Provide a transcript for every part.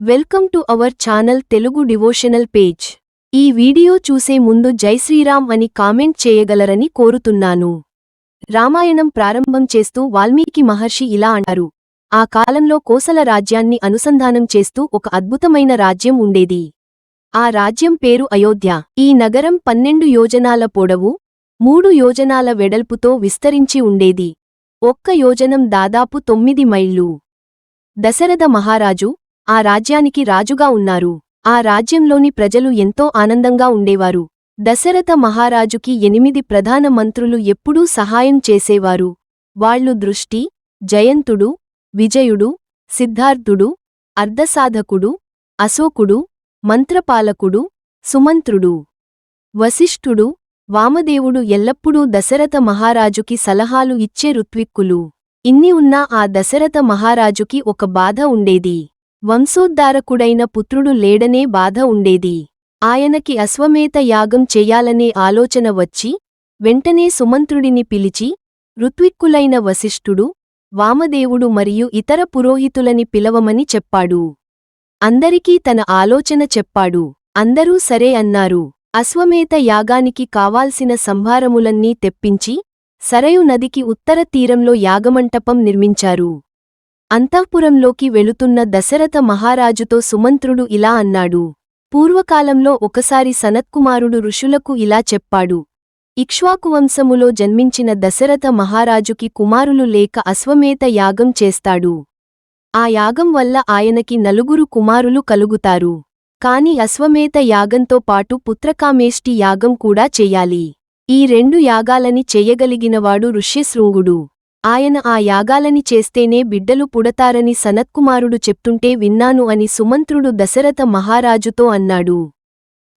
Welcome to our channel Telugu devotional page. ఈ video చూసే ముందు జై శ్రీరామ్ అని కామెంట్ చేయగలరని కోరుతున్నాను. రామాయణం ప్రారంభం చేస్తూ వాల్మీకి మహర్షి ఇలా అంటారు. ఆ కాలంలో కోసల రాజ్యాన్ని అనుసంధానం చేస్తూ ఒక అద్భుతమైన రాజ్యం ఉండేది. ఆ రాజ్యం పేరు అయోధ్య. ఈ నగరం పన్నెండు యోజనాల పొడవు మూడు యోజనాల వెడల్పుతో విస్తరించి ఉండేది. ఒక్క యోజనం దాదాపు తొమ్మిది మైళ్ళు. దశరథ మహారాజు ఆ రాజ్యానికి రాజుగా ఉన్నారు. ఆ రాజ్యంలోని ప్రజలు ఎంతో ఆనందంగా ఉండేవారు. దశరథ మహారాజుకి ఎనిమిది ప్రధాన మంత్రులు ఎప్పుడూ సహాయం చేసేవారు. వాళ్ళు దృష్టి జయంతుడు విజయుడు సిద్ధార్థుడు అర్ధసాధకుడు అశోకుడు మంత్రపాలకుడు సుమంత్రుడు వశిష్ఠుడు వామదేవుడు ఎల్లప్పుడూ దశరథ మహారాజుకి సలహాలు ఇచ్చే ఋత్విక్కులు. ఇన్ని ఉన్నా ఆ దశరథ మహారాజుకి ఒక బాధ ఉండేది. వంశోద్ధారకుడైన పుత్రుడు లేడనే బాధ ఉండేది. ఆయనకి అశ్వమేత యాగం చెయ్యాలనే ఆలోచన వచ్చి వెంటనే సుమంత్రుడిని పిలిచి ఋత్విక్కులైన వశిష్ఠుడు వామదేవుడు మరియు ఇతర పురోహితులని పిలవమని చెప్పాడు. అందరికీ తన ఆలోచన చెప్పాడు. అందరూ సరే అన్నారు. అశ్వమేత యాగానికి కావాల్సిన సంభారములన్నీ తెప్పించి సరయు నదికి ఉత్తర తీరంలో యాగమంటపం నిర్మించారు. అంతఃపురంలోకి వెళుతున్న దశరథ మహారాజుతో సుమంత్రుడు ఇలా అన్నాడు. పూర్వకాలంలో ఒకసారి సనత్కుమారుడు ఋషులకు ఇలా చెప్పాడు. ఇక్ష్వాకువంశములో జన్మించిన దశరథ మహారాజుకి కుమారులు లేక అశ్వమేత యాగం చేస్తాడు. ఆ యాగం వల్ల ఆయనకి నలుగురు కుమారులు కలుగుతారు. కాని అశ్వమేత యాగంతో పాటు పుత్రకామేష్టి యాగం కూడా చెయ్యాలి ఈ రెండు యాగాలని చెయ్యగలిగినవాడు ఋష్యశృంగుడు. ఆయన ఆ యాగాలని చేస్తేనే బిడ్డలు పుడతారని సనత్కుమారుడు చెప్తుంటే విన్నాను అని సుమంత్రుడు దశరథ మహారాజుతో అన్నాడు.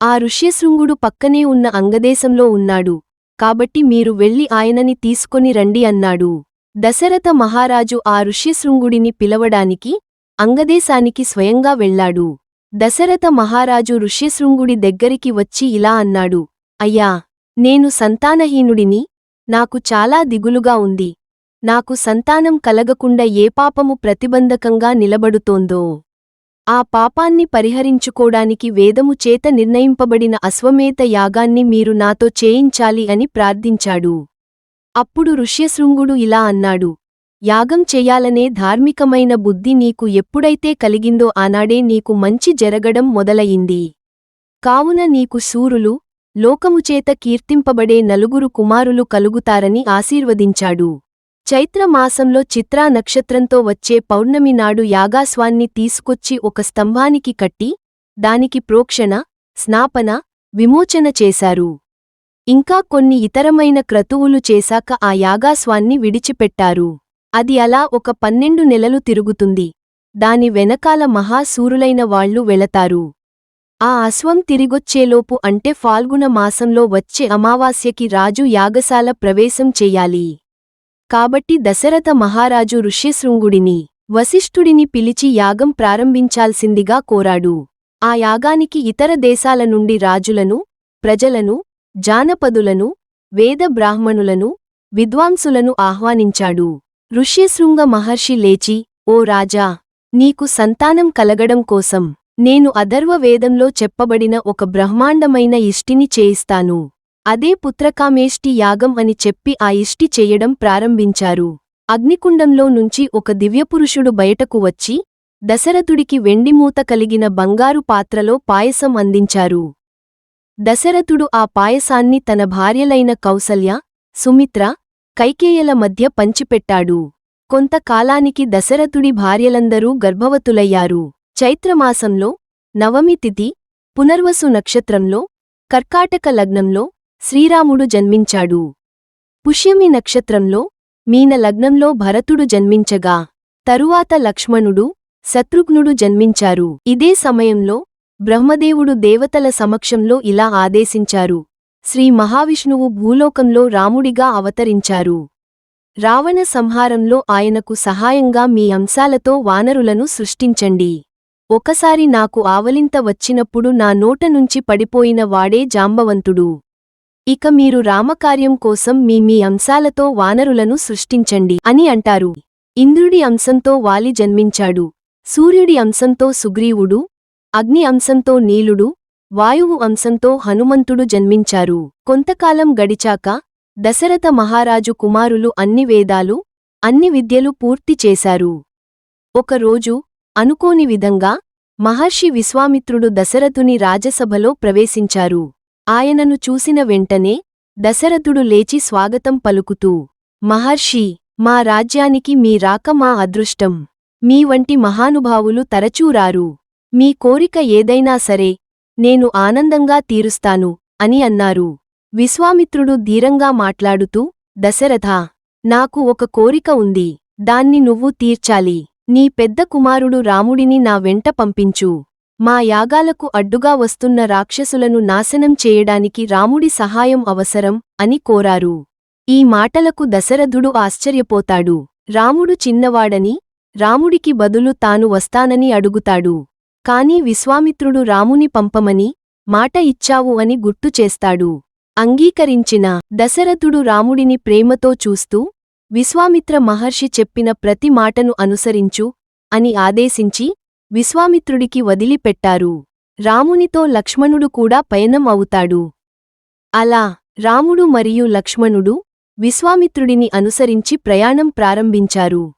ఆ ఋష్యశృంగుడు పక్కనే ఉన్న అంగదేశంలో ఉన్నాడు. కాబట్టి మీరు వెళ్ళి ఆయనని తీసుకొని రండి అన్నాడు. దశరథ మహారాజు ఆ ఋష్యశృంగుడిని పిలవడానికి అంగదేశానికి స్వయంగా వెళ్ళాడు దశరథ మహారాజు ఋష్యశృంగుడి దగ్గరికి వచ్చి ఇలా అన్నాడు. అయ్యా నేను సంతానహీనుడిని నాకు చాలా దిగులుగా ఉంది. నాకు సంతానం కలగకుండా ఏ పాపము ప్రతిబంధకంగా నిలబడుతోందో ఆ పాపాన్ని పరిహరించుకోడానికి వేదము చేత నిర్ణయింపబడిన అశ్వమేత యాగాన్ని మీరు నాతో చేయించాలి అని ప్రార్థించాడు. అప్పుడు ఋష్యశృంగుడు ఇలా అన్నాడు యాగం చెయ్యాలనే ధార్మికమైన బుద్ధి నీకు ఎప్పుడైతే కలిగిందో ఆనాడే నీకు మంచి జరగడం మొదలయింది. కావున నీకు శూరులు లోకముచేత కీర్తింపబడే నలుగురు కుమారులు కలుగుతారని ఆశీర్వదించాడు. చైత్రమాసంలో చిత్రా నక్షత్రంతో వచ్చే పౌర్ణమి నాడు యాగాస్వాన్ని తీసుకొచ్చి ఒక స్తంభానికి కట్టి దానికి ప్రోక్షణ స్నాపన విమోచన చేశారు. ఇంకా కొన్ని ఇతరమైన క్రతువులు చేశాక ఆ యాగాస్వాన్ని విడిచిపెట్టారు. అది అలా ఒక పన్నెండు నెలలు తిరుగుతుంది. దాని వెనకాల మహాసూరులైన వాళ్ళు వెళతారు. ఆ అశ్వం తిరిగొచ్చేలోపు అంటే ఫాల్గుణ మాసంలో వచ్చే అమావాస్యకి రాజు యాగశాల ప్రవేశం చెయ్యాలి కాబట్టి దశరథ మహారాజు ఋష్యశృంగుడిని వశిష్ఠుడిని పిలిచి యాగం ప్రారంభించాల్సిందిగా కోరాడు. ఆ యాగానికి ఇతర దేశాల నుండి రాజులను ప్రజలను జానపదులను వేద బ్రాహ్మణులను విద్వాంసులను ఆహ్వానించాడు. ఋష్యశృంగ మహర్షి లేచి ఓ రాజా నీకు సంతానం కలగడం కోసం నేను అధర్వ వేదంలో చెప్పబడిన ఒక బ్రహ్మాండమైన ఇష్టిని చేయిస్తాను. అదే పుత్రకామేష్టి యాగం అని చెప్పి ఆ ఇష్టి చేయడం ప్రారంభించారు. అగ్నికుండంలో నుంచి ఒక దివ్యపురుషుడు బయటకు వచ్చి దశరథుడికి వెండిమూత కలిగిన బంగారు పాత్రలో పాయసం అందించారు. దశరథుడు ఆ పాయసాన్ని తన భార్యలైన కౌసల్య సుమిత్ర కైకేయల మధ్య పంచిపెట్టాడు. కొంతకాలానికి దశరథుడి భార్యలందరూ గర్భవతులయ్యారు. చైత్రమాసంలో నవమి తిథి పునర్వసు నక్షత్రంలో కర్కాటక లగ్నంలో శ్రీరాముడు జన్మించాడు. పుష్యమి నక్షత్రంలో మీన లగ్నంలో భరతుడు జన్మించగా తరువాత లక్ష్మణుడు శత్రుఘ్నుడు జన్మించారు. ఇదే సమయంలో బ్రహ్మదేవుడు దేవతల సమక్షంలో ఇలా ఆదేశించారు. శ్రీ మహావిష్ణువు భూలోకంలో రాముడిగా అవతరించారు. రావణ సంహారంలో ఆయనకు సహాయంగా మీ అంశాలతో వానరులను సృష్టించండి. ఒకసారి నాకు ఆవలింత వచ్చినప్పుడు నా నోట నుంచి పడిపోయిన వాడే జాంబవంతుడు. ఇక మీరు రామకార్యం కోసం మీ మీ అంశాలతో వానరులను సృష్టించండి అని అంటారు. ఇంద్రుడి అంశంతో వాలి జన్మించాడు. సూర్యుడి అంశంతో సుగ్రీవుడు అగ్ని అంశంతో నీలుడు వాయువు అంశంతో హనుమంతుడు జన్మించారు. కొంతకాలం గడిచాక దశరథ మహారాజు కుమారులు అన్ని వేదాలు అన్ని విద్యలు పూర్తి చేశారు. ఒకరోజు అనుకోని విధంగా మహర్షి విశ్వామిత్రుడు దశరథుని రాజసభలో ప్రవేశించారు. ఆయనను చూసిన వెంటనే దశరథుడు లేచి స్వాగతం పలుకుతూ మహర్షి మా రాజ్యానికి మీ రాక మా అదృష్టం. మీ వంటి మహానుభావులు తరచూరారు మీ కోరిక ఏదైనా సరే నేను ఆనందంగా తీరుస్తాను అని అన్నారు. విశ్వామిత్రుడు ధీరంగా మాట్లాడుతూ దశరథ నాకు ఒక కోరిక ఉంది. దాన్ని నువ్వు తీర్చాలి. నీ పెద్ద కుమారుడు రాముడిని నా వెంట పంపించు. మా యాగాలకు అడ్డుగా వస్తున్న రాక్షసులను నాశనం చేయడానికి రాముడి సహాయం అవసరం అని కోరారు. ఈ మాటలకు దశరథుడు ఆశ్చర్యపోతాడు. రాముడు చిన్నవాడని రాముడికి బదులు తాను వస్తానని అడుగుతాడు. కాని విశ్వామిత్రుడు రాముని పంపమని మాట ఇచ్చావు అని గుర్తు చేస్తాడు. అంగీకరించిన దశరథుడు రాముడిని ప్రేమతో చూస్తూ విశ్వామిత్ర మహర్షి చెప్పిన ప్రతి మాటను అనుసరించు అని ఆదేశించి విశ్వామిత్రుడికి వదిలిపెట్టారు. రామునితో లక్ష్మణుడు కూడా పయనం అవుతాడు. అలా రాముడు మరియు లక్ష్మణుడు విశ్వామిత్రుడిని అనుసరించి ప్రయాణం ప్రారంభించారు.